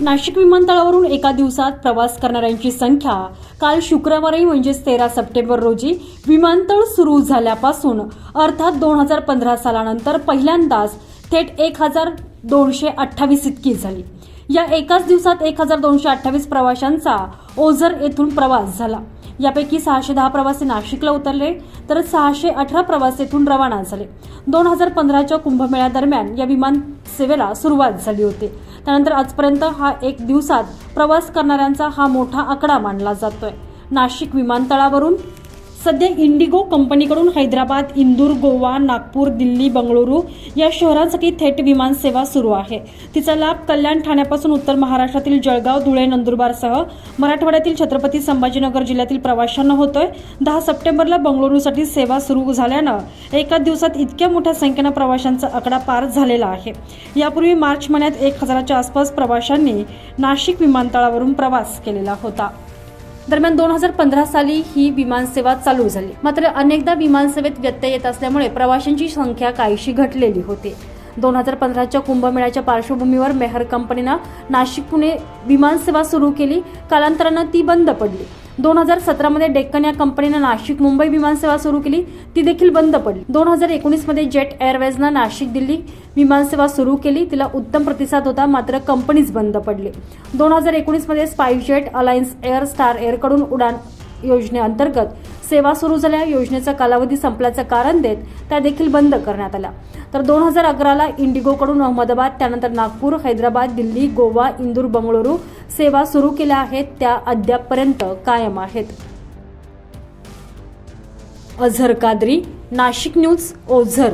नाशिक विमानतळावरून एका दिवसात प्रवास करणाऱ्यांची संख्या काल शुक्रवारी म्हणजेच तेरा सप्टेंबर रोजी विमानतळ सुरू झाल्यापासून अर्थात दोन हजार पंधरा सालानंतर पहिल्यांदाच थेट एक हजार दोनशे अठ्ठावीस इतकी झाली. या एकाच दिवसात एक हजार दोनशे अठ्ठावीस प्रवाशांचा ओझर येथून प्रवास झाला. यापैकी सहाशे दहा प्रवासी नाशिकला उतरले तर सहाशे अठरा प्रवासी येथून रवाना झाले. दोन हजार पंधराच्या कुंभमेळ्यादरम्यान या विमान सेवेला सुरुवात झाली होती. त्यानंतर आजपर्यंत हा एक दिवसात प्रवास करणाऱ्यांचा हा मोठा आकडा मानला जातोय. नाशिक विमानतळावरून सध्या इंडिगो कंपनीकडून हैदराबाद इंदूर गोवा नागपूर दिल्ली बंगळुरू या शहरांसाठी थेट विमान सेवा सुरू आहे. तिचा लाभ कल्याण ठाण्यापासून उत्तर महाराष्ट्रातील जळगाव धुळे नंदुरबारसह मराठवाड्यातील छत्रपती संभाजीनगर जिल्ह्यातील प्रवाशांना होतोय. दहा सप्टेंबरला बंगळुरूसाठी सेवा सुरू झाल्यानं एका दिवसात इतक्या मोठ्या संख्येनं प्रवाशांचा आकडा पार झालेला आहे. यापूर्वी मार्च महिन्यात एक हजाराच्या आसपास प्रवाशांनी नाशिक विमानतळावरून प्रवास केलेला होता. दरम्यान दोन हजार पंधरा साली ही विमानसेवा चालू झाली. मात्र अनेकदा विमानसेवेत व्यत्यय येत असल्यामुळे प्रवाशांची संख्या काहीशी घटलेली होती. दोन हजार पंधराच्या कुंभमेळ्याच्या पार्श्वभूमीवर मेहर कंपनीनं नाशिक पुणे विमानसेवा सुरू केली. कालांतरानं ती बंद पडली. दोन हजार सतरामध्ये डेक्कन या कंपनीनं नाशिक मुंबई विमानसेवा सुरू केली. ती देखील बंद पडली. दोन हजार एकोणीसमध्ये जेट एअरवेजनं नाशिक दिल्ली विमानसेवा सुरू केली. तिला उत्तम प्रतिसाद होता मात्र कंपनीच बंद पडली. दोन हजार एकोणीसमध्ये स्पाईसजेट अलायन्स एअर स्टार एअरकडून उडान योजनेअंतर्गत सेवा सुरू झाल्या योजनेचा कालावधी संपल्याचं कारण देत त्या देखील बंद करण्यात आल्या. तर दोन हजार अकराला इंडिगोकडून अहमदाबाद त्यानंतर नागपूर हैदराबाद दिल्ली गोवा इंदूर बंगळुरू सेवा सुरू केल्या आहेत त्या अद्यापपर्यंत कायम आहेत. अझर कादरी नाशिक न्यूज ओझर.